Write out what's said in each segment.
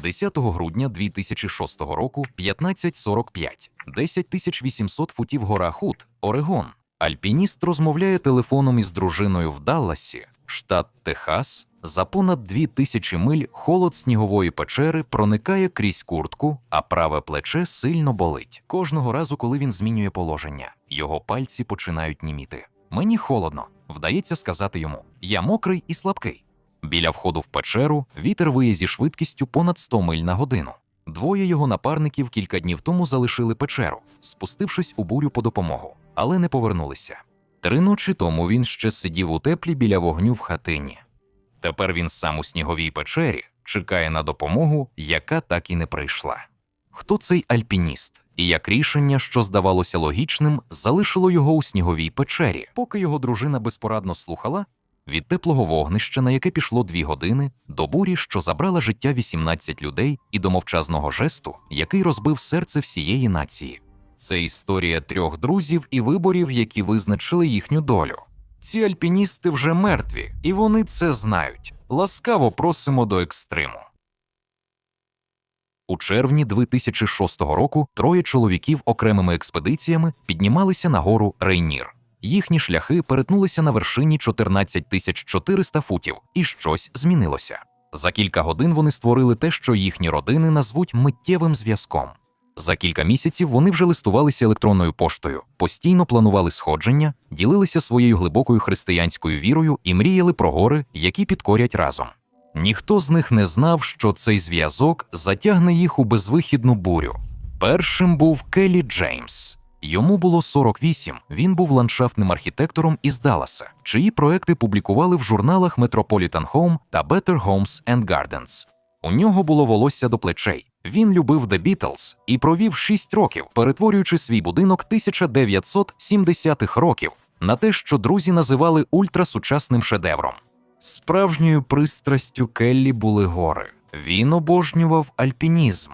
10 грудня 2006 року 15.45, 10800 футів гора Худ, Орегон. Альпініст розмовляє телефоном із дружиною в Далласі, штат Техас. За понад 2000 миль холод снігової печери проникає крізь куртку, а праве плече сильно болить. Кожного разу, коли він змінює положення, його пальці починають німіти. Мені холодно, вдається сказати йому. Я мокрий і слабкий. Біля входу в печеру вітер виє зі швидкістю понад 100 миль на годину. Двоє його напарників кілька днів тому залишили печеру, спустившись у бурю по допомогу, але не повернулися. Три ночі тому він ще сидів у теплі біля вогню в хатині. Тепер він сам у сніговій печері чекає на допомогу, яка так і не прийшла. Хто цей альпініст? І як рішення, що здавалося логічним, залишило його у сніговій печері, поки його дружина безпорадно слухала від теплого вогнища, на яке пішло дві години, до бурі, що забрала життя 18 людей, і до мовчазного жесту, який розбив серце всієї нації. Це історія трьох друзів і виборів, які визначили їхню долю. Ці альпіністи вже мертві, і вони це знають. Ласкаво просимо до екстриму. У червні 2006 року троє чоловіків окремими експедиціями піднімалися на гору Рейнір. Їхні шляхи перетнулися на вершині 14 400 футів, і щось змінилося. За кілька годин вони створили те, що їхні родини назвуть миттєвим зв'язком. За кілька місяців вони вже листувалися електронною поштою, постійно планували сходження, ділилися своєю глибокою християнською вірою і мріяли про гори, які підкорять разом. Ніхто з них не знав, що цей зв'язок затягне їх у безвихідну бурю. Першим був Келлі Джеймс. Йому було 48, він був ландшафтним архітектором із Далласа, чиї проекти публікували в журналах Metropolitan Home та Better Homes and Gardens. У нього було волосся до плечей. Він любив The Beatles і провів 6 років, перетворюючи свій будинок 1970-х років на те, що друзі називали ультрасучасним шедевром. Справжньою пристрастю Келлі були гори. Він обожнював альпінізм.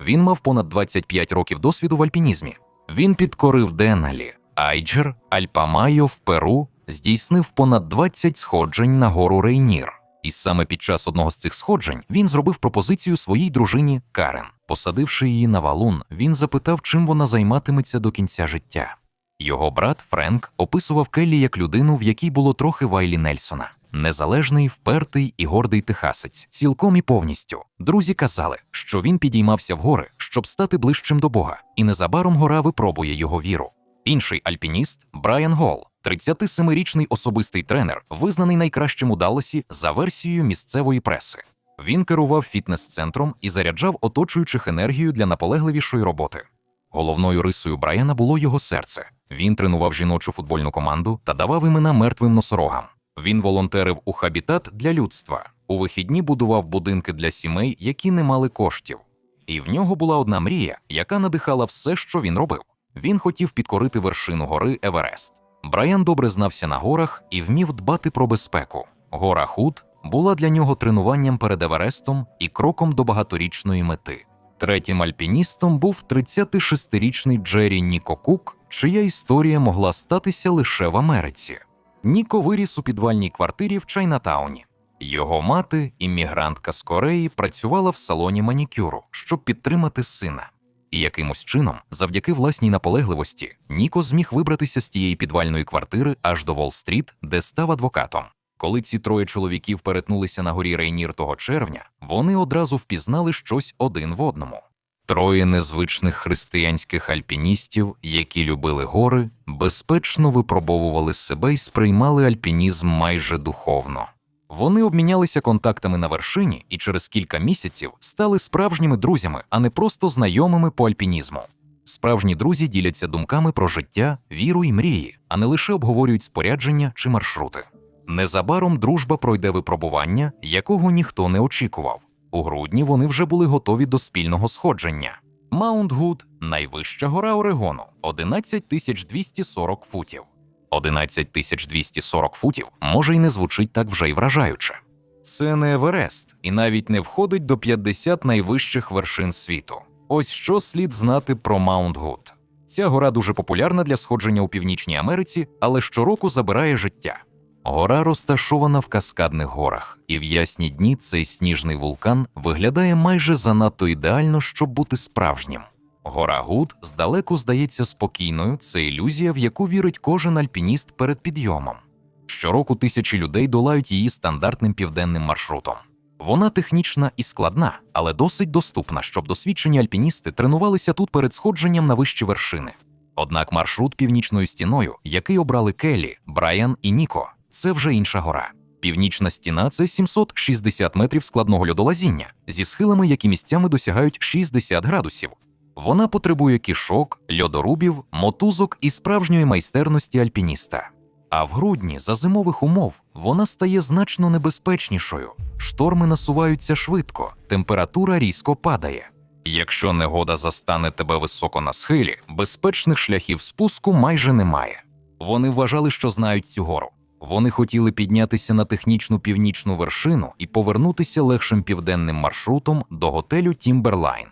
Він мав понад 25 років досвіду в альпінізмі. Він підкорив Деналі, Айджер, Альпамайо в Перу, здійснив понад 20 сходжень на гору Рейнір. І саме під час одного з цих сходжень він зробив пропозицію своїй дружині Карен. Посадивши її на валун, він запитав, чим вона займатиметься до кінця життя. Його брат Френк описував Келлі як людину, в якій було трохи Вайлі Нельсона. Незалежний, впертий і гордий техасець, цілком і повністю. Друзі казали, що він підіймався в гори, щоб стати ближчим до Бога, і незабаром гора випробує його віру. Інший альпініст Брайан Гол, 37-річний особистий тренер, визнаний найкращим у Далласі за версією місцевої преси. Він керував фітнес-центром і заряджав оточуючих енергію для наполегливішої роботи. Головною рисою Брайана було його серце. Він тренував жіночу футбольну команду та давав імена мертвим носорогам. Він волонтерив у хабітат для людства. У вихідні будував будинки для сімей, які не мали коштів. І в нього була одна мрія, яка надихала все, що він робив. Він хотів підкорити вершину гори Еверест. Брайан добре знався на горах і вмів дбати про безпеку. Гора Худ була для нього тренуванням перед Еверестом і кроком до багаторічної мети. Третім альпіністом був 36-річний Джері Ніко Кук, чия історія могла статися лише в Америці. Ніко виріс у підвальній квартирі в Чайнатауні. Його мати, іммігрантка з Кореї, працювала в салоні манікюру, щоб підтримати сина. І якимось чином, завдяки власній наполегливості, Ніко зміг вибратися з тієї підвальної квартири аж до Волл-стріт, де став адвокатом. Коли ці троє чоловіків перетнулися на горі Рейнір того червня, вони одразу впізнали щось один в одному. Троє незвичних християнських альпіністів, які любили гори, безпечно випробовували себе і сприймали альпінізм майже духовно. Вони обмінялися контактами на вершині і через кілька місяців стали справжніми друзями, а не просто знайомими по альпінізму. Справжні друзі діляться думками про життя, віру і мрії, а не лише обговорюють спорядження чи маршрути. Незабаром дружба пройде випробування, якого ніхто не очікував. У грудні вони вже були готові до спільного сходження. Маунт Гуд найвища гора Орегону 11 240 футів. 11 240 футів може й не звучить так вже й вражаюче. Це не Еверест і навіть не входить до 50 найвищих вершин світу. Ось що слід знати про Маунт Гуд. Ця гора дуже популярна для сходження у Північній Америці, але щороку забирає життя. Гора розташована в каскадних горах, і в ясні дні цей сніжний вулкан виглядає майже занадто ідеально, щоб бути справжнім. Гора Гуд здалеку здається спокійною. Це ілюзія, в яку вірить кожен альпініст перед підйомом. Щороку тисячі людей долають її стандартним південним маршрутом. Вона технічна і складна, але досить доступна, щоб досвідчені альпіністи тренувалися тут перед сходженням на вищі вершини. Однак маршрут північною стіною, який обрали Келлі, Брайан і Ніко, це вже інша гора. Північна стіна це 760 метрів складного льодолазіння зі схилами, які місцями досягають 60 градусів. Вона потребує кішок, льодорубів, мотузок і справжньої майстерності альпініста. А в грудні за зимових умов вона стає значно небезпечнішою. Шторми насуваються швидко, температура різко падає. Якщо негода застане тебе високо на схилі, безпечних шляхів спуску майже немає. Вони вважали, що знають цю гору. Вони хотіли піднятися на технічну північну вершину і повернутися легшим південним маршрутом до готелю Тімберлайн.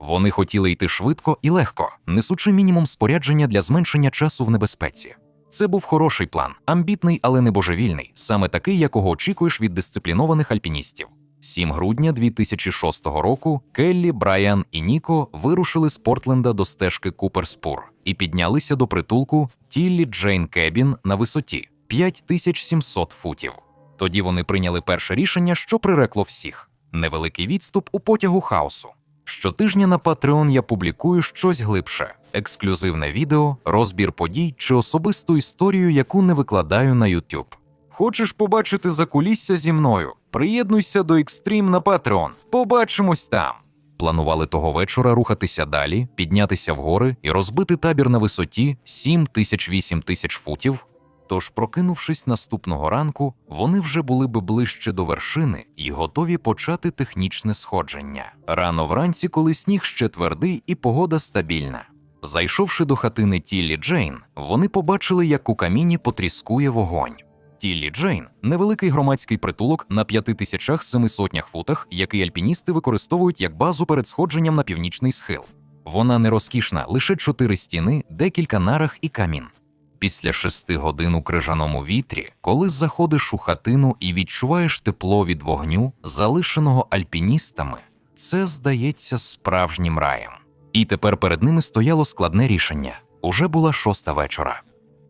Вони хотіли йти швидко і легко, несучи мінімум спорядження для зменшення часу в небезпеці. Це був хороший план, амбітний, але не божевільний, саме такий, якого очікуєш від дисциплінованих альпіністів. 7 грудня 2006 року Келлі, Брайан і Ніко вирушили з Портленда до стежки Куперспур і піднялися до притулку Тіллі Джейн Кебін на висоті 5700 футів. Тоді вони прийняли перше рішення, що прирекло всіх: невеликий відступ у потягу хаосу. Щотижня на Patreon я публікую щось глибше: ексклюзивне відео, розбір подій чи особисту історію, яку не викладаю на YouTube. Хочеш побачити закулісся зі мною? Приєднуйся до Extreme на Patreon. Побачимось там. Планували того вечора рухатися далі, піднятися в гори і розбити табір на висоті 7 тисяч 8 тисяч футів. Тож, прокинувшись наступного ранку, вони вже були би ближче до вершини і готові почати технічне сходження. Рано вранці, коли сніг ще твердий і погода стабільна. Зайшовши до хатини Тіллі Джейн, вони побачили, як у каміні потріскує вогонь. Тіллі Джейн невеликий громадський притулок на 5700 футах, який альпіністи використовують як базу перед сходженням на північний схил. Вона не розкішна, лише чотири стіни, декілька нарах і камін. Після шести годин у крижаному вітрі, коли заходиш у хатину і відчуваєш тепло від вогню, залишеного альпіністами, це здається справжнім раєм. І тепер перед ними стояло складне рішення. Уже була шоста вечора.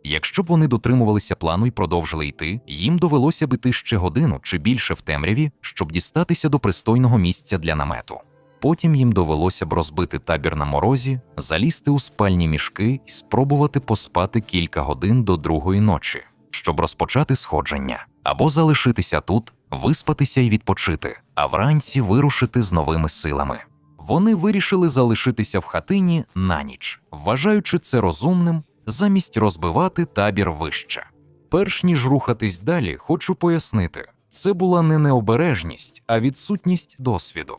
Якщо б вони дотримувалися плану і продовжили йти, їм довелося б іти ще годину чи більше в темряві, щоб дістатися до пристойного місця для намету. Потім їм довелося б розбити табір на морозі, залізти у спальні мішки і спробувати поспати кілька годин до другої ночі, щоб розпочати сходження, або залишитися тут, виспатися і відпочити, а вранці вирушити з новими силами. Вони вирішили залишитися в хатині на ніч, вважаючи це розумним замість розбивати табір вище. Перш ніж рухатись далі, хочу пояснити, це була не необережність, а відсутність досвіду.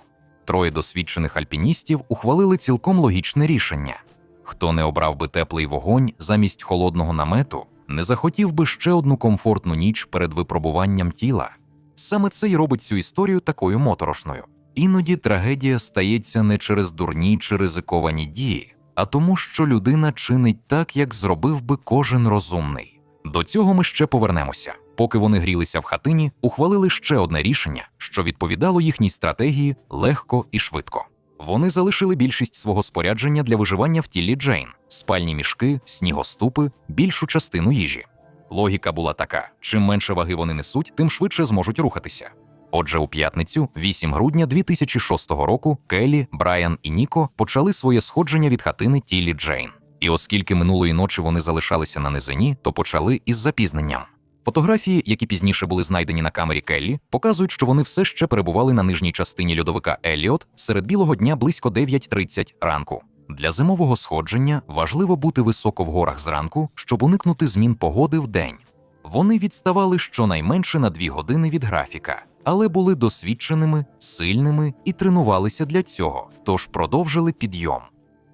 Троє досвідчених альпіністів ухвалили цілком логічне рішення. Хто не обрав би теплий вогонь замість холодного намету, не захотів би ще одну комфортну ніч перед випробуванням тіла. Саме це й робить цю історію такою моторошною. Іноді трагедія стається не через дурні чи ризиковані дії, а тому, що людина чинить так, як зробив би кожен розумний. До цього ми ще повернемося. Поки вони грілися в хатині, ухвалили ще одне рішення, що відповідало їхній стратегії легко і швидко. Вони залишили більшість свого спорядження для виживання в тілі Джейн: спальні мішки, снігоступи, більшу частину їжі. Логіка була така: чим менше ваги вони несуть, тим швидше зможуть рухатися. Отже, у п'ятницю, 8 грудня 2006 року, Келлі, Брайан і Ніко почали своє сходження від хатини Тілі Джейн. І оскільки минулої ночі вони залишалися на низині, то почали із запізненням. Фотографії, які пізніше були знайдені на камері Келлі, показують, що вони все ще перебували на нижній частині льодовика Елліот серед білого дня близько 9.30 ранку. Для зимового сходження важливо бути високо в горах зранку, щоб уникнути змін погоди в день. Вони відставали щонайменше на дві години від графіка, але були досвідченими, сильними і тренувалися для цього, тож продовжили підйом.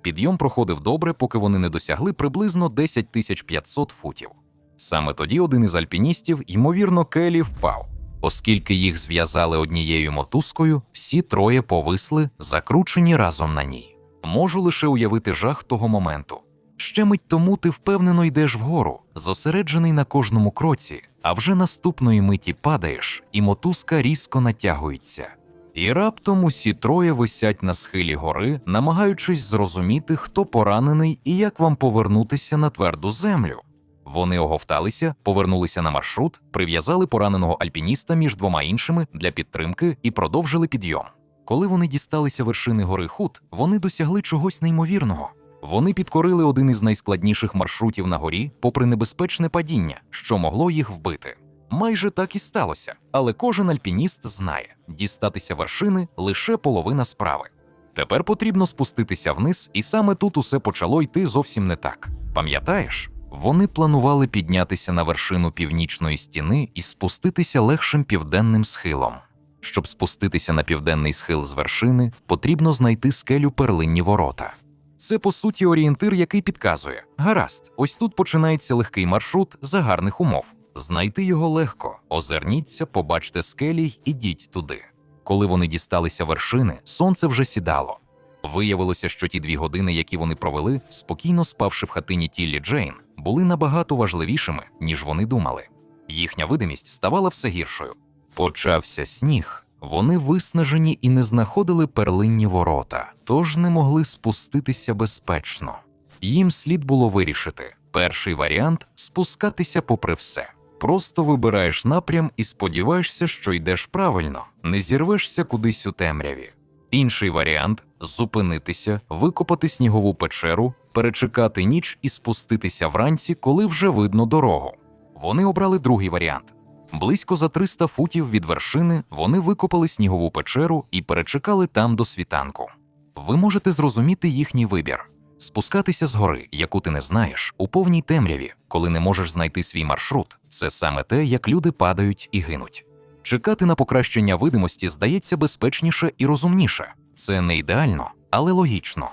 Підйом проходив добре, поки вони не досягли приблизно 10 500 футів. Саме тоді один із альпіністів, ймовірно, Келі, впав. Оскільки їх зв'язали однією мотузкою, всі троє повисли, закручені разом на ній. Можу лише уявити жах того моменту. Ще мить тому ти впевнено йдеш вгору, зосереджений на кожному кроці, а вже наступної миті падаєш, і мотузка різко натягується. І раптом усі троє висять на схилі гори, намагаючись зрозуміти, хто поранений і як вам повернутися на тверду землю. Вони оговталися, повернулися на маршрут, прив'язали пораненого альпініста між двома іншими для підтримки і продовжили підйом. Коли вони дісталися вершини гори Худ, вони досягли чогось неймовірного. Вони підкорили один із найскладніших маршрутів на горі, попри небезпечне падіння, що могло їх вбити. Майже так і сталося, але кожен альпініст знає, дістатися вершини лише половина справи. Тепер потрібно спуститися вниз, і саме тут усе почало йти зовсім не так. Пам'ятаєш, вони планували піднятися на вершину північної стіни і спуститися легшим південним схилом. Щоб спуститися на південний схил з вершини, потрібно знайти скелю перлинні ворота. Це по суті орієнтир, який підказує: гаразд, ось тут починається легкий маршрут за гарних умов. Знайти його легко, озирніться, побачте скелі ідіть туди. Коли вони дісталися вершини, сонце вже сідало. Виявилося, що ті дві години, які вони провели, спокійно спавши в хатині Тіллі Джейн, були набагато важливішими, ніж вони думали. Їхня видимість ставала все гіршою. Почався сніг. Вони виснажені і не знаходили перлинні ворота, тож не могли спуститися безпечно. Їм слід було вирішити перший варіант спускатися попри все. Просто вибираєш напрям і сподіваєшся, що йдеш правильно, не зірвешся кудись у темряві. Інший варіант зупинитися, викопати снігову печеру, перечекати ніч і спуститися вранці, коли вже видно дорогу. Вони обрали другий варіант. Близько за 300 футів від вершини вони викопали снігову печеру і перечекали там до світанку. Ви можете зрозуміти їхній вибір спускатися з гори, яку ти не знаєш, у повній темряві, коли не можеш знайти свій маршрут. Це саме те, як люди падають і гинуть. Чекати на покращення видимості здається безпечніше і розумніше. Це не ідеально, але логічно.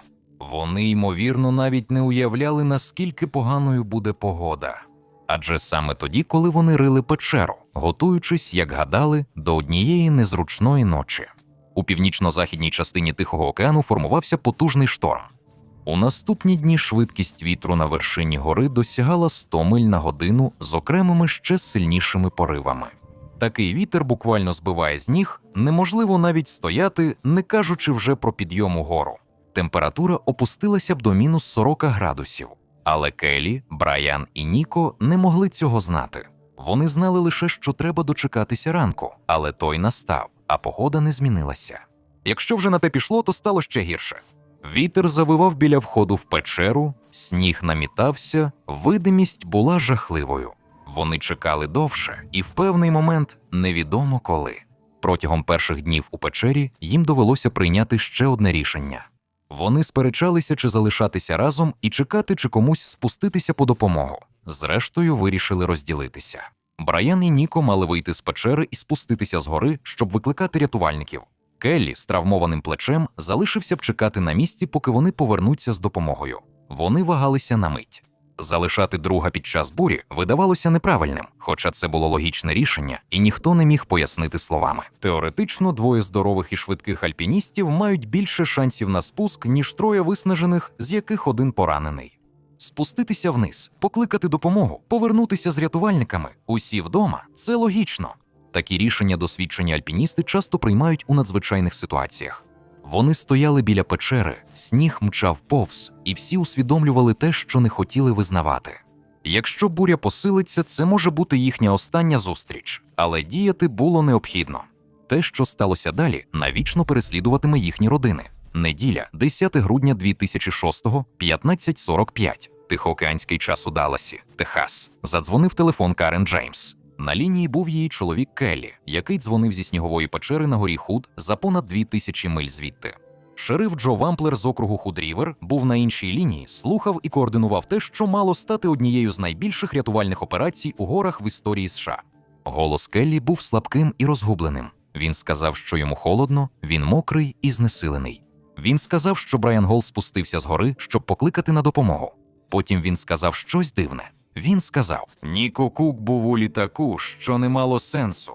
Вони, ймовірно, навіть не уявляли, наскільки поганою буде погода. Адже саме тоді, коли вони рили печеру, готуючись, як гадали, до однієї незручної ночі. У північно-західній частині Тихого океану формувався потужний шторм. У наступні дні швидкість вітру на вершині гори досягала 100 миль на годину з окремими ще сильнішими поривами. Такий вітер буквально збиває з ніг, неможливо навіть стояти, не кажучи вже про підйом угору. Температура опустилася б до мінус 40 градусів. Але Келі, Брайан і Ніко не могли цього знати. Вони знали лише, що треба дочекатися ранку, але той настав, а погода не змінилася. Якщо вже на те пішло, то стало ще гірше. Вітер завивав біля входу в печеру, сніг намітався, видимість була жахливою. Вони чекали довше, і в певний момент невідомо коли. Протягом перших днів у печері їм довелося прийняти ще одне рішення. Вони сперечалися, чи залишатися разом і чекати, чи комусь спуститися по допомогу. Зрештою, вирішили розділитися. Брайан і Ніко мали вийти з печери і спуститися з гори, щоб викликати рятувальників. Келлі з травмованим плечем залишився б чекати на місці, поки вони повернуться з допомогою. Вони вагалися на мить. Залишати друга під час бурі видавалося неправильним, хоча це було логічне рішення, і ніхто не міг пояснити словами. Теоретично, двоє здорових і швидких альпіністів мають більше шансів на спуск, ніж троє виснажених, з яких один поранений. Спуститися вниз, покликати допомогу, повернутися з рятувальниками, усі вдома це логічно. Такі рішення досвідчені альпіністи часто приймають у надзвичайних ситуаціях. Вони стояли біля печери, сніг мчав повз, і всі усвідомлювали те, що не хотіли визнавати. Якщо буря посилиться, це може бути їхня остання зустріч, але діяти було необхідно. Те, що сталося далі, навічно переслідуватиме їхні родини. Неділя, 10 грудня 2006, 15.45, Тихоокеанський час у Далласі, Техас. Задзвонив телефон Карен Джеймс. На лінії був її чоловік Келлі, який дзвонив зі снігової печери на горі Худ за понад дві тисячі миль звідти. Шериф Джо Вамплер з округу Худрівер був на іншій лінії, слухав і координував те, що мало стати однією з найбільших рятувальних операцій у горах в історії США. Голос Келлі був слабким і розгубленим. Він сказав, що йому холодно, він мокрий і знесилений. Він сказав, що Брайан Гол спустився з гори, щоб покликати на допомогу. Потім він сказав щось дивне. Він сказав: Ніко Кук був у літаку, що не мало сенсу.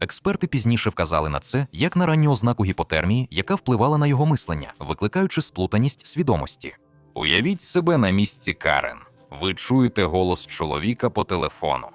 Експерти пізніше вказали на це як на ранню ознаку гіпотермії, яка впливала на його мислення, викликаючи сплутаність свідомості. Уявіть себе на місці Карен. Ви чуєте голос чоловіка по телефону.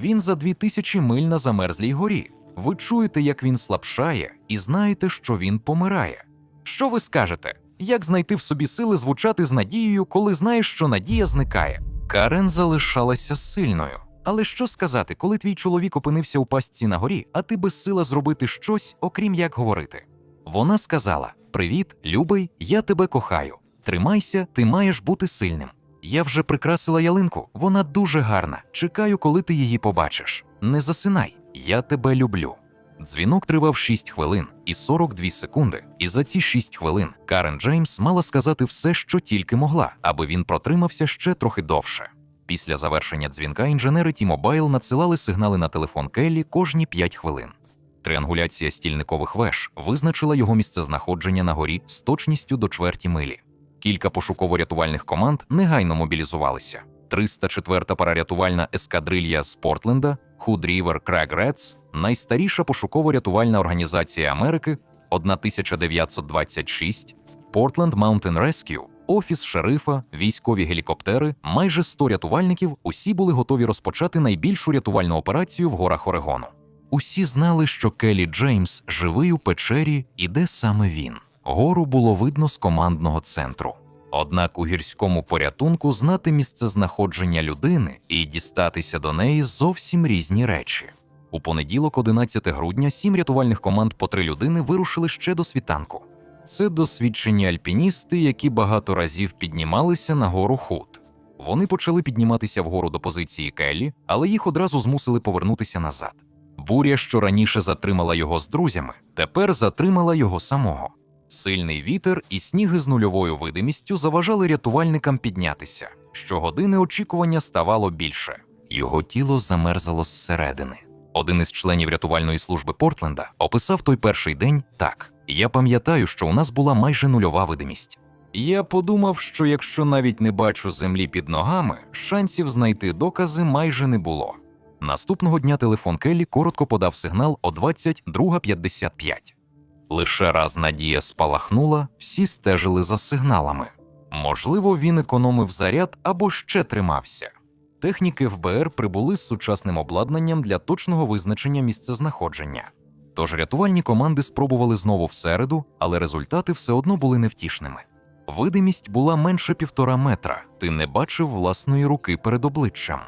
Він за дві тисячі миль на замерзлій горі. Ви чуєте, як він слабшає, і знаєте, що він помирає. Що ви скажете? Як знайти в собі сили звучати з надією, коли знаєш, що надія зникає? Карен залишалася сильною. Але що сказати, коли твій чоловік опинився у пастці на горі, а ти безсила зробити щось, окрім як говорити? Вона сказала: Привіт, любий, я тебе кохаю. Тримайся, ти маєш бути сильним. Я вже прикрасила ялинку, вона дуже гарна. Чекаю, коли ти її побачиш. Не засинай, я тебе люблю. Дзвінок тривав 6 хвилин і 42 секунди, і за ці 6 хвилин Карен Джеймс мала сказати все, що тільки могла, аби він протримався ще трохи довше. Після завершення дзвінка інженери T-Mobile надсилали сигнали на телефон Келлі кожні 5 хвилин. Триангуляція стільникових веж визначила його місцезнаходження на горі з точністю до чверті милі. Кілька пошуково-рятувальних команд негайно мобілізувалися. 304-та парарятувальна ескадрилья з Портленда, Hood River Crag Reds, найстаріша пошуково-рятувальна організація Америки 1926, Portland Mountain Rescue, офіс шерифа, військові гелікоптери, майже 100 рятувальників усі були готові розпочати найбільшу рятувальну операцію в горах Орегону. Усі знали, що Келлі Джеймс живий у печері, і де саме він. Гору було видно з командного центру. Однак у гірському порятунку знати місцезнаходження людини і дістатися до неї зовсім різні речі. У понеділок, 11 грудня, сім рятувальних команд по три людини вирушили ще до світанку. Це досвідчені альпіністи, які багато разів піднімалися на гору Худ. Вони почали підніматися вгору до позиції Келлі, але їх одразу змусили повернутися назад. Буря, що раніше затримала його з друзями, тепер затримала його самого. Сильний вітер і сніги з нульовою видимістю заважали рятувальникам піднятися. Щогодини очікування ставало більше. Його тіло замерзало зсередини. Один із членів рятувальної служби Портленда описав той перший день так: я пам'ятаю, що у нас була майже нульова видимість. Я подумав, що якщо навіть не бачу землі під ногами, шансів знайти докази майже не було. Наступного дня телефон Келлі коротко подав сигнал о 22.55. Лише раз надія спалахнула, всі стежили за сигналами. Можливо, він економив заряд або ще тримався. Техніки ФБР прибули з сучасним обладнанням для точного визначення місцезнаходження. Тож рятувальні команди спробували знову всереду, але результати все одно були невтішними. Видимість була менше півтора метра, ти не бачив власної руки перед обличчям.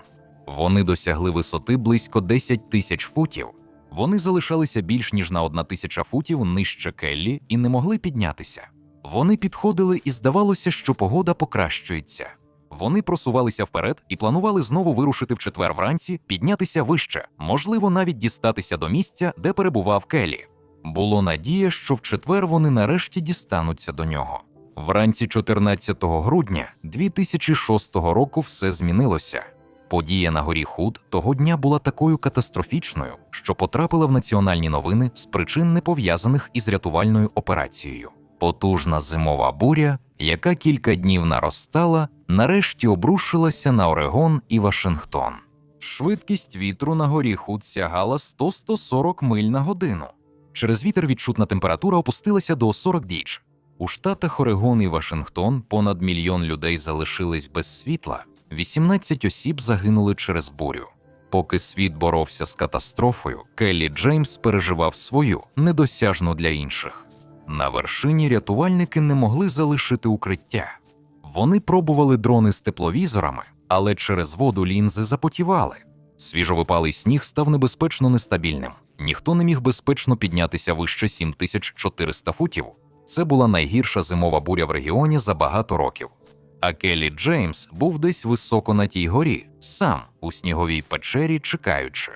Вони досягли висоти близько 10 тисяч футів. Вони залишалися більш ніж на одна тисяча футів нижче Келлі і не могли піднятися. Вони підходили, і здавалося, що погода покращується. Вони просувалися вперед і планували знову вирушити в четвер вранці, піднятися вище, можливо, навіть дістатися до місця, де перебував Келлі. Було надія, що в четвер вони нарешті дістануться до нього. Вранці 14 грудня 2006 року все змінилося. Подія на горі Худ того дня була такою катастрофічною, що потрапила в національні новини з причин не пов'язаних із рятувальною операцією. Потужна зимова буря, яка кілька днів наростала, нарешті обрушилася на Орегон і Вашингтон. Швидкість вітру на горі Худ сягала 100-140 миль на годину. Через вітер відчутна температура опустилася до 40 діч. У штатах Орегон і Вашингтон понад мільйон людей залишились без світла. 18 осіб загинули через бурю. Поки світ боровся з катастрофою, Келлі Джеймс переживав свою, недосяжну для інших. На вершині рятувальники не могли залишити укриття. Вони пробували дрони з тепловізорами, але через воду лінзи запотівали. Свіжовипалий сніг став небезпечно нестабільним. Ніхто не міг безпечно піднятися вище 7400 футів. Це була найгірша зимова буря в регіоні за багато років. А Келлі Джеймс був десь високо на тій горі, сам у сніговій печері, чекаючи.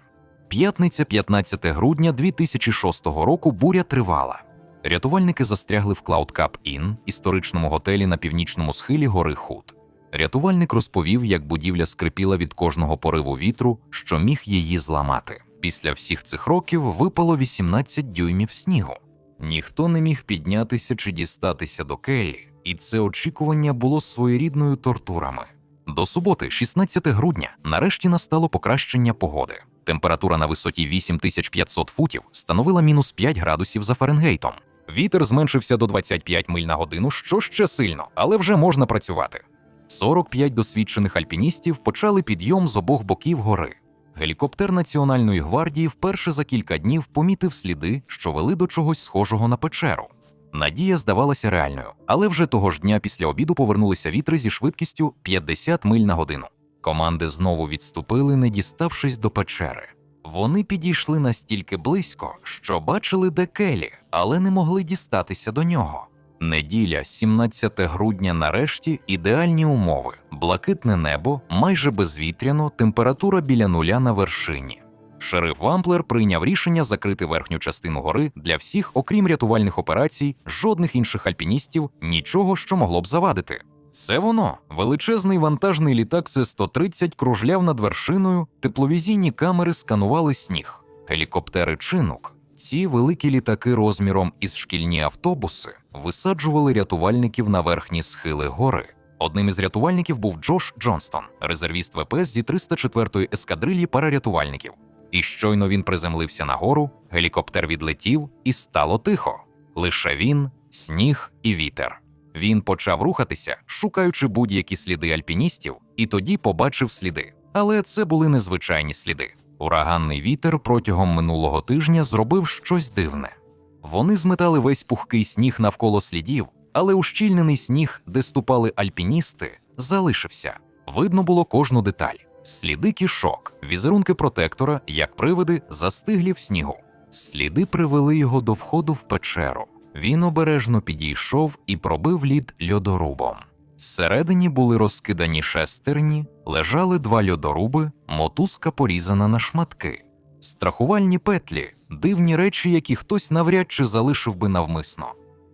П'ятниця, 15 грудня 2006 року буря тривала. Рятувальники застрягли в Cloud Cup Inn, історичному готелі на північному схилі гори Худ. Рятувальник розповів, як будівля скрипіла від кожного пориву вітру, що міг її зламати. Після всіх цих років випало 18 дюймів снігу. Ніхто не міг піднятися чи дістатися до Келлі, і це очікування було своєрідною тортурами. До суботи, 16 грудня, нарешті настало покращення погоди. Температура на висоті 8500 футів становила мінус 5 градусів за Фаренгейтом. Вітер зменшився до 25 миль на годину, що ще сильно, але вже можна працювати. 45 досвідчених альпіністів почали підйом з обох боків гори. Гелікоптер Національної гвардії вперше за кілька днів помітив сліди, що вели до чогось схожого на печеру. Надія здавалася реальною, але вже того ж дня після обіду повернулися вітри зі швидкістю 50 миль на годину. Команди знову відступили, не діставшись до печери. Вони підійшли настільки близько, що бачили де Келі, але не могли дістатися до нього. Неділя, 17 грудня, нарешті ідеальні умови: блакитне небо, майже безвітряно, температура біля нуля на вершині. Шериф Вамплер прийняв рішення закрити верхню частину гори для всіх, окрім рятувальних операцій, жодних інших альпіністів, нічого, що могло б завадити. Це воно величезний вантажний літак С-130 кружляв над вершиною, тепловізійні камери сканували сніг, гелікоптери чинук. Ці великі літаки розміром із шкільні автобуси висаджували рятувальників на верхні схили гори. Одним із рятувальників був Джош Джонстон, резервіст ВПС зі 304-ї ескадрилії парарятувальників. І щойно він приземлився на гору, гелікоптер відлетів і стало тихо. Лише він, сніг і вітер. Він почав рухатися, шукаючи будь-які сліди альпіністів, і тоді побачив сліди. Але це були незвичайні сліди. Ураганний вітер протягом минулого тижня зробив щось дивне. Вони зметали весь пухкий сніг навколо слідів, але ущільнений сніг, де ступали альпіністи, залишився. Видно було кожну деталь: сліди кішок, візерунки протектора, як привиди, застиглі в снігу. Сліди привели його до входу в печеру. Він обережно підійшов і пробив лід льодорубом. Всередині були розкидані шестерні, лежали два льодоруби, мотузка порізана на шматки, страхувальні петлі, дивні речі, які хтось навряд чи залишив би навмисно.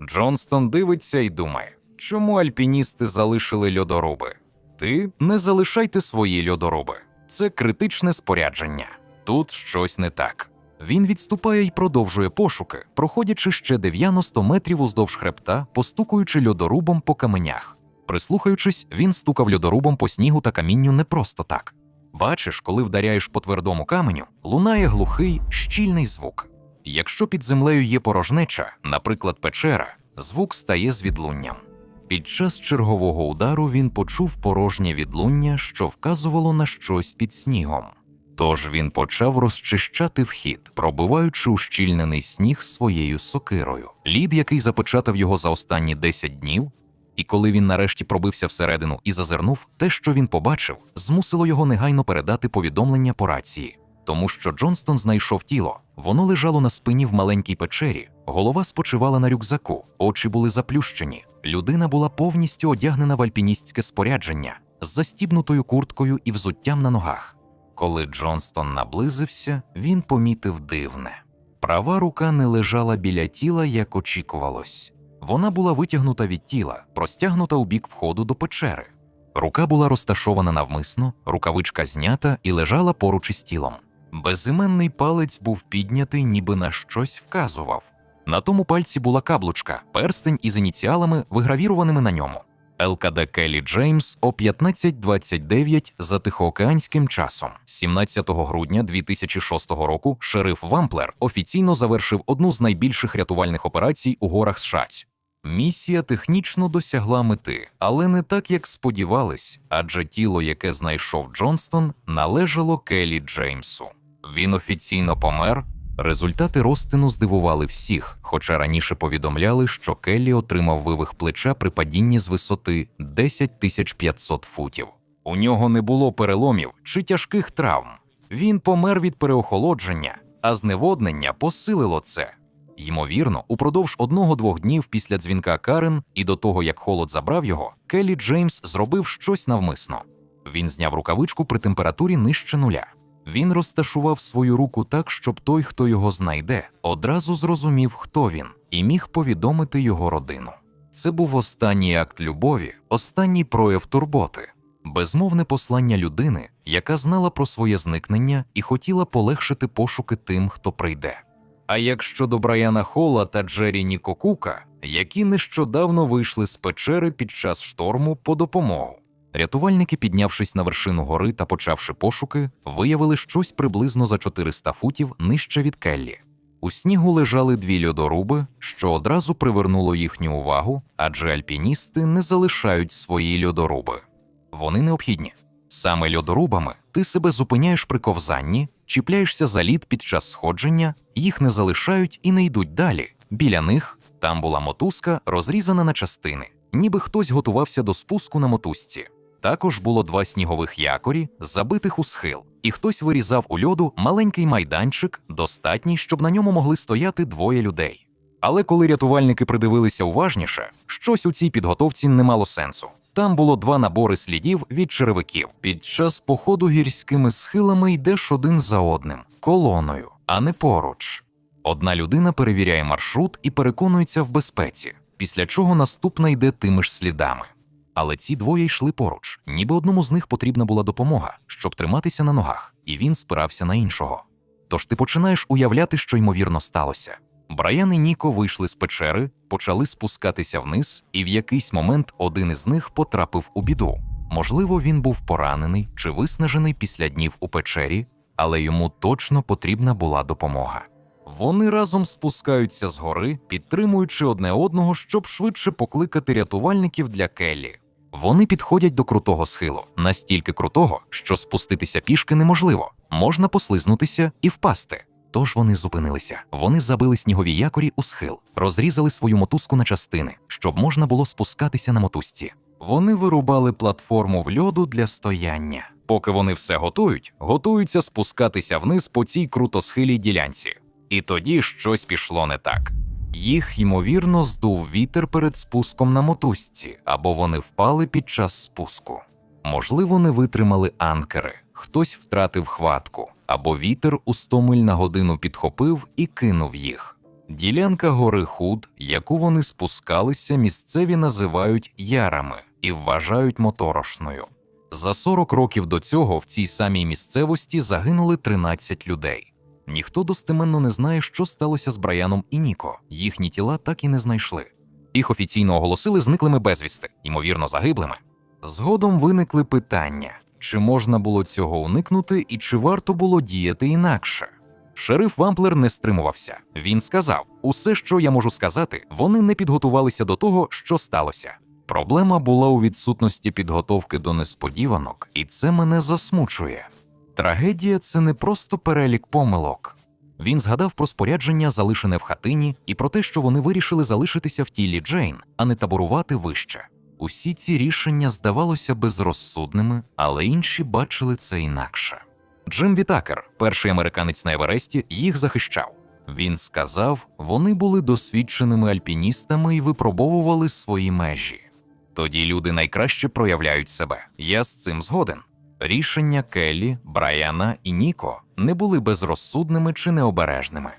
Джонстон дивиться і думає, чому альпіністи залишили льодоруби? Ти не залишайте свої льодоруби. Це критичне спорядження. Тут щось не так. Він відступає і продовжує пошуки, проходячи ще 90 метрів уздовж хребта, постукуючи льодорубом по каменях. Прислухаючись, він стукав льодорубом по снігу та камінню не просто так. Бачиш, коли вдаряєш по твердому каменю, лунає глухий, щільний звук. Якщо під землею є порожнеча, наприклад, печера, звук стає з відлунням. Під час чергового удару він почув порожнє відлуння, що вказувало на щось під снігом. Тож він почав розчищати вхід, пробиваючи ущільнений сніг своєю сокирою. Лід, який запечатав його за останні 10 днів, і коли він нарешті пробився всередину і зазирнув, те, що він побачив, змусило його негайно передати повідомлення по рації. Тому що Джонстон знайшов тіло, воно лежало на спині в маленькій печері, голова спочивала на рюкзаку, очі були заплющені. Людина була повністю одягнена в альпіністське спорядження з застібнутою курткою і взуттям на ногах. Коли Джонстон наблизився, він помітив дивне. Права рука не лежала біля тіла, як очікувалось. Вона була витягнута від тіла, простягнута у бік входу до печери. Рука була розташована навмисно, рукавичка знята і лежала поруч із тілом. Безіменний палець був піднятий, ніби на щось вказував. На тому пальці була каблучка, перстень із ініціалами, вигравірованими на ньому. ЛКД Келлі Джеймс о 15.29 за тихоокеанським часом. 17 грудня 2006 року шериф Вамплер офіційно завершив одну з найбільших рятувальних операцій у горах Шаць. Місія технічно досягла мети, але не так, як сподівались, адже тіло, яке знайшов Джонстон, належало Келлі Джеймсу. Він офіційно помер. Результати розтину здивували всіх, хоча раніше повідомляли, що Келлі отримав вивих плеча при падінні з висоти 10 500 футів. У нього не було переломів чи тяжких травм. Він помер від переохолодження, а зневоднення посилило це. Ймовірно, упродовж одного-двох днів після дзвінка Карен і до того, як холод забрав його, Келлі Джеймс зробив щось навмисно. Він зняв рукавичку при температурі нижче нуля. Він розташував свою руку так, щоб той, хто його знайде, одразу зрозумів, хто він, і міг повідомити його родину. Це був останній акт любові, останній прояв турботи, безмовне послання людини, яка знала про своє зникнення і хотіла полегшити пошуки тим, хто прийде. А як щодо Брайана Холла та Джері Нікокука, які нещодавно вийшли з печери під час шторму по допомогу. Рятувальники, піднявшись на вершину гори та почавши пошуки, виявили щось приблизно за 400 футів нижче від Келлі. У снігу лежали дві льодоруби, що одразу привернуло їхню увагу, адже альпіністи не залишають свої льодоруби. вони необхідні. Саме льодорубами ти себе зупиняєш при ковзанні, чіпляєшся за лід під час сходження, їх не залишають і не йдуть далі. Біля них там була мотузка, розрізана на частини, ніби хтось готувався до спуску на мотузці. Також було два снігових якорі, забитих у схил, і хтось вирізав у льоду маленький майданчик, достатній, щоб на ньому могли стояти двоє людей. Але коли рятувальники придивилися уважніше, щось у цій підготовці не мало сенсу. Там було два набори слідів від черевиків. Під час походу гірськими схилами йдеш один за одним, колоною, а не поруч. Одна людина перевіряє маршрут і переконується в безпеці, після чого наступна йде тими ж слідами. Але ці двоє йшли поруч, ніби одному з них потрібна була допомога, щоб триматися на ногах, і він спирався на іншого. Тож ти починаєш уявляти, що ймовірно сталося. Брайан і Ніко вийшли з печери, почали спускатися вниз, і в якийсь момент один із них потрапив у біду. Можливо, він був поранений чи виснажений після днів у печері, але йому точно потрібна була допомога. Вони разом спускаються з гори, підтримуючи одне одного, щоб швидше покликати рятувальників для Келлі. Вони підходять до крутого схилу, настільки крутого, що спуститися пішки неможливо, можна послизнутися і впасти. Тож вони зупинилися. Вони забили снігові якорі у схил, розрізали свою мотузку на частини, щоб можна було спускатися на мотузці. Вони вирубали платформу в льоду для стояння. Поки вони все готують, готуються спускатися вниз по цій крутосхилій ділянці. І тоді щось пішло не так. Їх, ймовірно, здув вітер перед спуском на мотузці, або вони впали під час спуску. Можливо, не витримали анкери, хтось втратив хватку, або вітер у 100 миль на годину підхопив і кинув їх. Ділянка гори Худ, яку вони спускалися, місцеві називають ярами і вважають моторошною. За 40 років до цього в цій самій місцевості загинули 13 людей. Ніхто достеменно не знає, що сталося з Браяном і Ніко. Їхні тіла так і не знайшли. Їх офіційно оголосили зниклими безвісти, ймовірно, загиблими. Згодом виникли питання: чи можна було цього уникнути і чи варто було діяти інакше? Шериф Вамплер не стримувався. Він сказав: усе, що я можу сказати, вони не підготувалися до того, що сталося. Проблема була у відсутності підготовки до несподіванок, і це мене засмучує. Трагедія це не просто перелік помилок. Він згадав про спорядження, залишене в хатині, і про те, що вони вирішили залишитися в тілі Джейн, а не таборувати вище. Усі ці рішення здавалося безрозсудними, але інші бачили це інакше. Джим Вітакер, перший американець на Евересті, їх захищав. Він сказав, вони були досвідченими альпіністами і випробовували свої межі. Тоді люди найкраще проявляють себе. Я з цим згоден. Рішення Келлі, Брайана і Ніко не були безрозсудними чи необережними.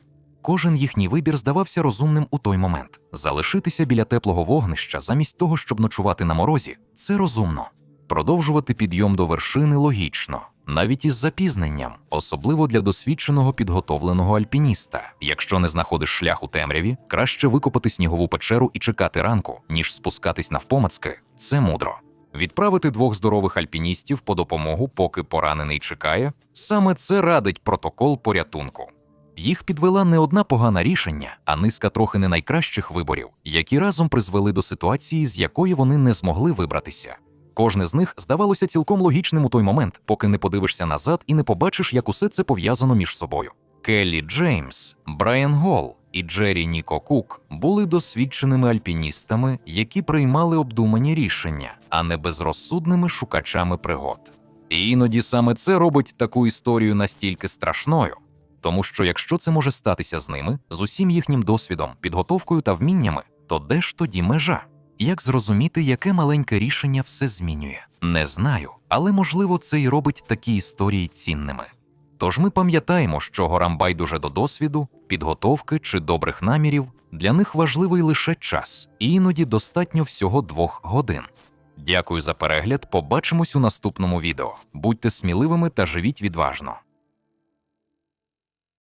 Кожен їхній вибір здавався розумним у той момент. Залишитися біля теплого вогнища замість того, щоб ночувати на морозі, це розумно. Продовжувати підйом до вершини логічно, навіть із запізненням, особливо для досвідченого підготовленого альпініста. Якщо не знаходиш шлях у темряві, краще викопати снігову печеру і чекати ранку, ніж спускатись навпомацки. Це мудро. Відправити двох здорових альпіністів по допомогу, поки поранений чекає, саме це радить протокол порятунку. Їх підвела не одна погана рішення, а низка трохи не найкращих виборів, які разом призвели до ситуації, з якої вони не змогли вибратися. Кожне з них здавалося цілком логічним у той момент, поки не подивишся назад і не побачиш, як усе це пов'язано між собою. Келлі Джеймс, Брайан Гол і Джері Ніко Кук були досвідченими альпіністами, які приймали обдумані рішення, а не безрозсудними шукачами пригод. І іноді саме це робить таку історію настільки страшною. Тому що якщо це може статися з ними, з усім їхнім досвідом, підготовкою та вміннями, то де ж тоді межа? Як зрозуміти, яке маленьке рішення все змінює? Не знаю, але можливо це й робить такі історії цінними. Тож ми пам'ятаємо, що горам байдуже до досвіду, підготовки чи добрих намірів, для них важливий лише час, і іноді достатньо всього двох годин. Дякую за перегляд. Побачимось у наступному відео. Будьте сміливими та живіть відважно.